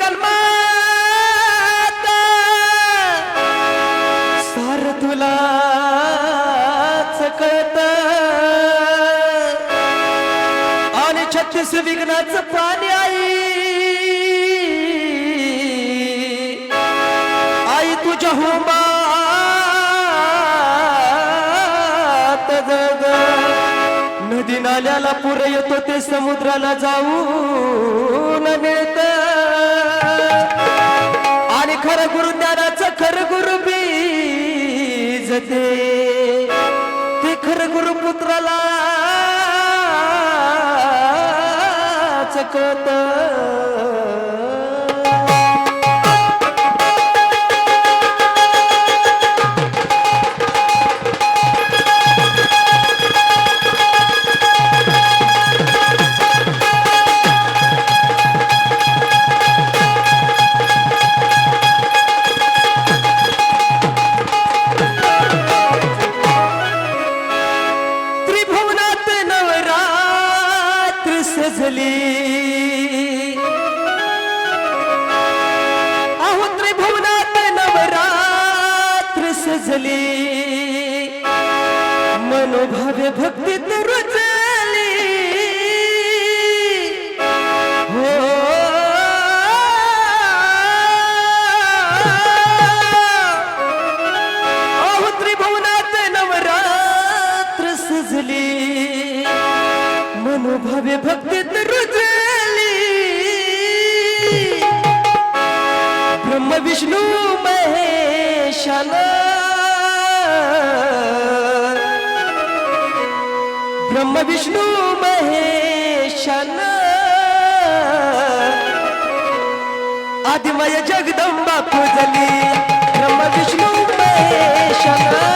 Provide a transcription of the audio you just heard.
कलमात सार तुला कळत. आणि छत्तीस विघ्नाचं पाणी आई. आई तुझ्या होमा नदी नाल्याला पुर येतो ते समुद्राला जाऊ. येते. ते ते खरं गुरु पुत्राला भावे भक्तीत रुजली. हो. त्रिभुवनात नवरात्र सजली. मनोभावे भक्तीत रुजली. ब्रह्म विष्णू महेशाला. ब्रह्म विष्णू महेशन। आदिमय जगदंबा पूजली ब्रह्म विष्णू महेशान।